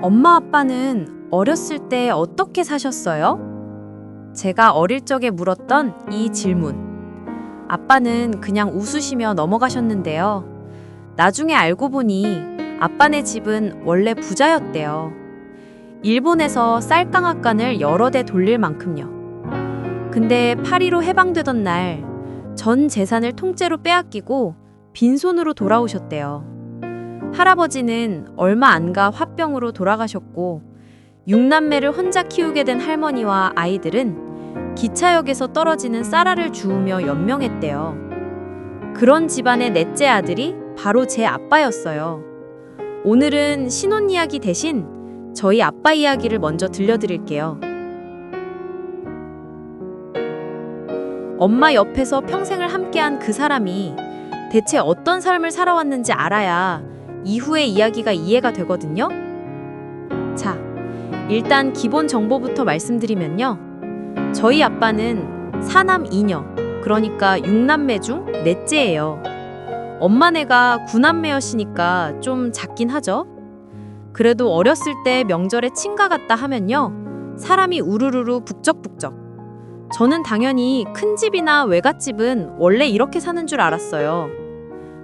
엄마 아빠는 어렸을 때 어떻게 사셨어요? 제가 어릴 적에 물었던 이 질문. 아빠는 그냥 웃으시며 넘어가셨는데요. 나중에 알고 보니 아빠네 집은 원래 부자였대요. 일본에서 쌀강악관을 여러 대 돌릴 만큼요. 근데 파리로 해방되던 날 전 재산을 통째로 빼앗기고 빈손으로 돌아오셨대요. 할아버지는 얼마 안 가 화병으로 돌아가셨고 육남매를 혼자 키우게 된 할머니와 아이들은 기차역에서 떨어지는 쌀알을 주우며 연명했대요. 그런 집안의 넷째 아들이 바로 제 아빠였어요. 오늘은 신혼 이야기 대신 저희 아빠 이야기를 먼저 들려드릴게요. 엄마 옆에서 평생을 함께한 그 사람이 대체 어떤 삶을 살아왔는지 알아야 이후의 이야기가 이해가 되거든요. 자, 일단 기본 정보부터 말씀드리면요. 저희 아빠는 사남 2녀, 그러니까 6남매 중 넷째예요. 엄마네가 9남매였으니까 좀 작긴 하죠. 그래도 어렸을 때 명절에 친가 갔다 하면요. 사람이 우르르르 북적북적. 저는 당연히 큰 집이나 외갓집은 원래 이렇게 사는 줄 알았어요.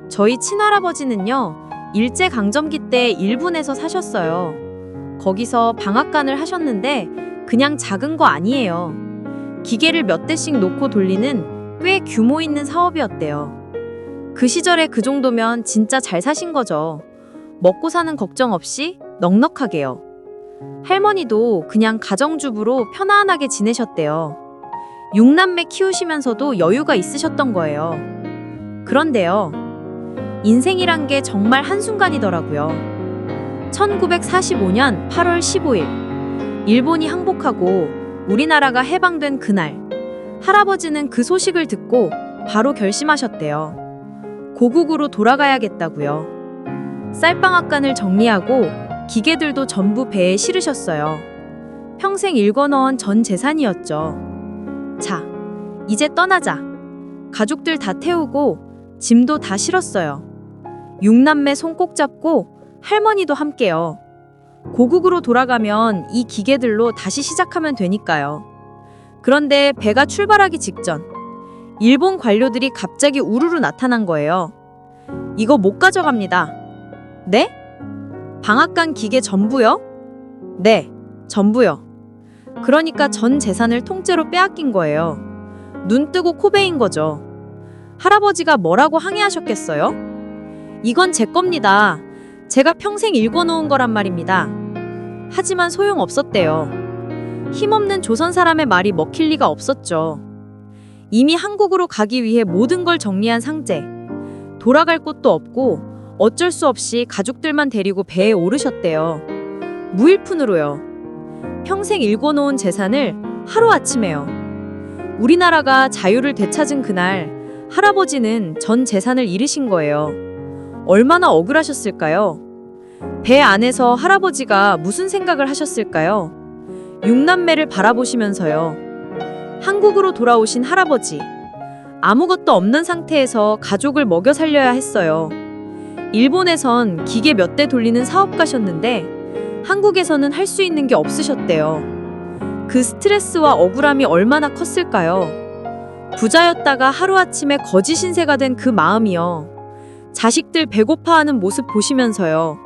저희 친할아버지는요. 일제 강점기 때 일본에서 사셨어요. 거기서 방앗간을 하셨는데 그냥 작은 거 아니에요. 기계를 몇 대씩 놓고 돌리는 꽤 규모 있는 사업이었대요. 그 시절에 그 정도면 진짜 잘 사신 거죠. 먹고 사는 걱정 없이 넉넉하게요. 할머니도 그냥 가정주부로 편안하게 지내셨대요. 육남매 키우시면서도 여유가 있으셨던 거예요. 그런데요. 인생이란 게 정말 한순간이더라고요. 1945년 8월 15일, 일본이 항복하고 우리나라가 해방된 그날, 할아버지는 그 소식을 듣고 바로 결심하셨대요. 고국으로 돌아가야겠다고요. 쌀방앗간을 정리하고 기계들도 전부 배에 실으셨어요. 평생 일궈넣은 전 재산이었죠. 자, 이제 떠나자. 가족들 다 태우고 짐도 다 실었어요. 육남매 손 꼭 잡고 할머니도 함께요. 고국으로 돌아가면 이 기계들로 다시 시작하면 되니까요. 그런데 배가 출발하기 직전 일본 관료들이 갑자기 우르르 나타난 거예요. 이거 못 가져갑니다. 네? 방앗간 기계 전부요? 네, 전부요. 그러니까 전 재산을 통째로 빼앗긴 거예요. 눈 뜨고 코 베인 거죠. 할아버지가 뭐라고 항의하셨겠어요? 이건 제 겁니다. 제가 평생 읽어놓은 거란 말입니다. 하지만 소용 없었대요. 힘없는 조선 사람의 말이 먹힐 리가 없었죠. 이미 한국으로 가기 위해 모든 걸 정리한 상제. 돌아갈 곳도 없고 어쩔 수 없이 가족들만 데리고 배에 오르셨대요. 무일푼으로요. 평생 읽어놓은 재산을 하루아침에요. 우리나라가 자유를 되찾은 그날 할아버지는 전 재산을 잃으신 거예요. 얼마나 억울하셨을까요? 배 안에서 할아버지가 무슨 생각을 하셨을까요? 육남매를 바라보시면서요. 한국으로 돌아오신 할아버지. 아무것도 없는 상태에서 가족을 먹여 살려야 했어요. 일본에선 기계 몇 대 돌리는 사업가셨는데 한국에서는 할 수 있는 게 없으셨대요. 그 스트레스와 억울함이 얼마나 컸을까요? 부자였다가 하루아침에 거지 신세가 된 그 마음이요. 자식들 배고파하는 모습 보시면서요.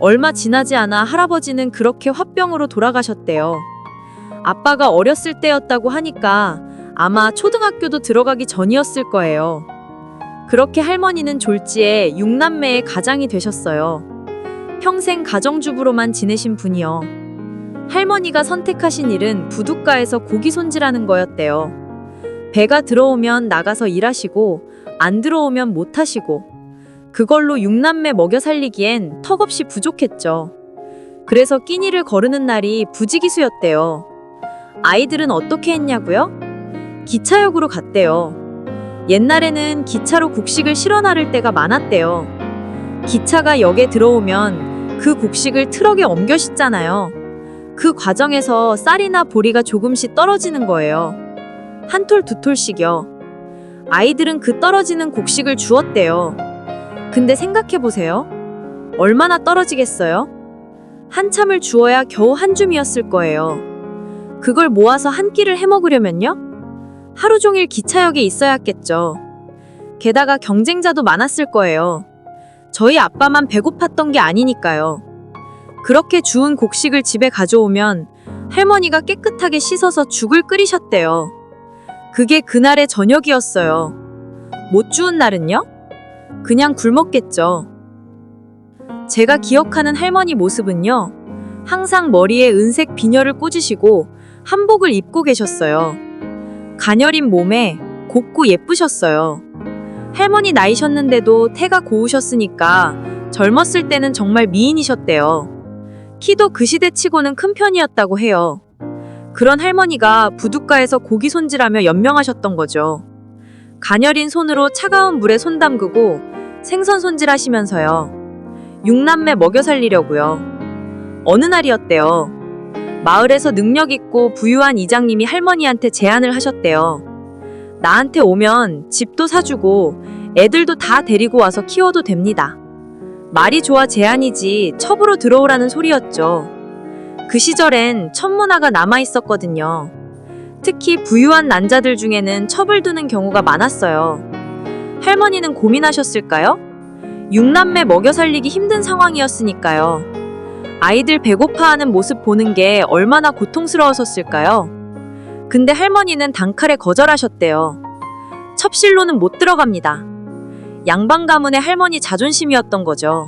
얼마 지나지 않아 할아버지는 그렇게 화병으로 돌아가셨대요. 아빠가 어렸을 때였다고 하니까 아마 초등학교도 들어가기 전이었을 거예요. 그렇게 할머니는 졸지에 육남매의 가장이 되셨어요. 평생 가정주부로만 지내신 분이요. 할머니가 선택하신 일은 부둣가에서 고기 손질하는 거였대요. 배가 들어오면 나가서 일하시고 안 들어오면 못 하시고 그걸로 육남매 먹여 살리기엔 턱없이 부족했죠. 그래서 끼니를 거르는 날이 부지기수였대요. 아이들은 어떻게 했냐고요? 기차역으로 갔대요. 옛날에는 기차로 곡식을 실어 나를 때가 많았대요. 기차가 역에 들어오면 그 곡식을 트럭에 옮겨 싣잖아요. 그 과정에서 쌀이나 보리가 조금씩 떨어지는 거예요. 한 톨 두 톨씩요. 아이들은 그 떨어지는 곡식을 주었대요. 근데 생각해 보세요. 얼마나 떨어지겠어요? 한참을 주어야 겨우 한 줌이었을 거예요. 그걸 모아서 한 끼를 해먹으려면요? 하루 종일 기차역에 있어야겠죠. 게다가 경쟁자도 많았을 거예요. 저희 아빠만 배고팠던 게 아니니까요. 그렇게 주운 곡식을 집에 가져오면 할머니가 깨끗하게 씻어서 죽을 끓이셨대요. 그게 그날의 저녁이었어요. 못 주운 날은요? 그냥 굶었겠죠. 제가 기억하는 할머니 모습은요. 항상 머리에 은색 비녀를 꽂으시고 한복을 입고 계셨어요. 가녀린 몸에 곱고 예쁘셨어요. 할머니 나이셨는데도 태가 고우셨으니까 젊었을 때는 정말 미인이셨대요. 키도 그 시대 치고는 큰 편이었다고 해요. 그런 할머니가 부둣가에서 고기 손질하며 연명하셨던 거죠. 가녀린 손으로 차가운 물에 손 담그고 생선 손질하시면서요. 육남매 먹여 살리려고요. 어느 날이었대요. 마을에서 능력 있고 부유한 이장님이 할머니한테 제안을 하셨대요. 나한테 오면 집도 사주고 애들도 다 데리고 와서 키워도 됩니다. 말이 좋아 제안이지 첩으로 들어오라는 소리였죠. 그 시절엔 첩문화가 남아 있었거든요. 특히 부유한 난자들 중에는 첩을 두는 경우가 많았어요. 할머니는 고민하셨을까요? 육남매 먹여 살리기 힘든 상황이었으니까요. 아이들 배고파하는 모습 보는 게 얼마나 고통스러웠었을까요? 근데 할머니는 단칼에 거절하셨대요. 첩실로는 못 들어갑니다. 양반 가문의 할머니 자존심이었던 거죠.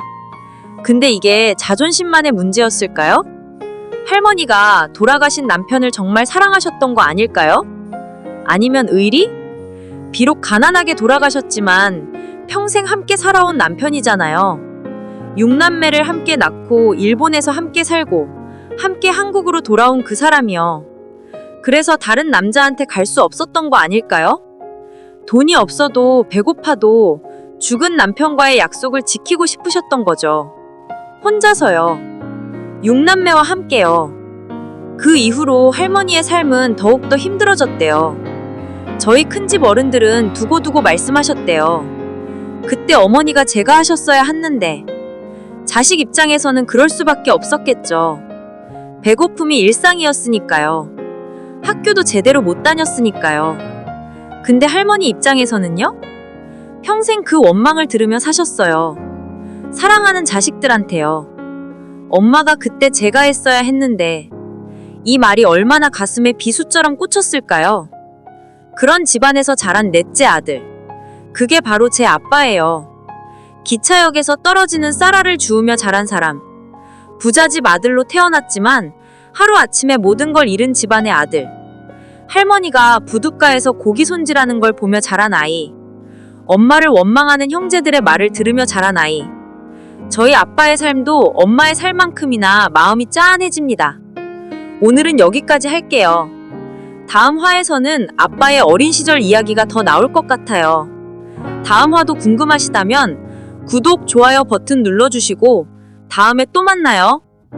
근데 이게 자존심만의 문제였을까요? 할머니가 돌아가신 남편을 정말 사랑하셨던 거 아닐까요? 아니면 의리? 비록 가난하게 돌아가셨지만 평생 함께 살아온 남편이잖아요. 육남매를 함께 낳고 일본에서 함께 살고 함께 한국으로 돌아온 그 사람이요. 그래서 다른 남자한테 갈 수 없었던 거 아닐까요? 돈이 없어도 배고파도 죽은 남편과의 약속을 지키고 싶으셨던 거죠. 혼자서요. 육남매와 함께요. 그 이후로 할머니의 삶은 더욱더 힘들어졌대요. 저희 큰집 어른들은 두고두고 말씀하셨대요. 그때 어머니가 제가 하셨어야 했는데, 자식 입장에서는 그럴 수밖에 없었겠죠. 배고픔이 일상이었으니까요. 학교도 제대로 못 다녔으니까요. 근데 할머니 입장에서는요? 평생 그 원망을 들으며 사셨어요. 사랑하는 자식들한테요. 엄마가 그때 제가 했어야 했는데, 이 말이 얼마나 가슴에 비수처럼 꽂혔을까요? 그런 집안에서 자란 넷째 아들. 그게 바로 제 아빠예요. 기차역에서 떨어지는 쌀알을 주우며 자란 사람. 부잣집 아들로 태어났지만 하루아침에 모든 걸 잃은 집안의 아들. 할머니가 부둣가에서 고기 손질하는 걸 보며 자란 아이. 엄마를 원망하는 형제들의 말을 들으며 자란 아이. 저희 아빠의 삶도 엄마의 삶만큼이나 마음이 짠해집니다. 오늘은 여기까지 할게요. 다음 화에서는 아빠의 어린 시절 이야기가 더 나올 것 같아요. 다음 화도 궁금하시다면 구독, 좋아요 버튼 눌러주시고 다음에 또 만나요.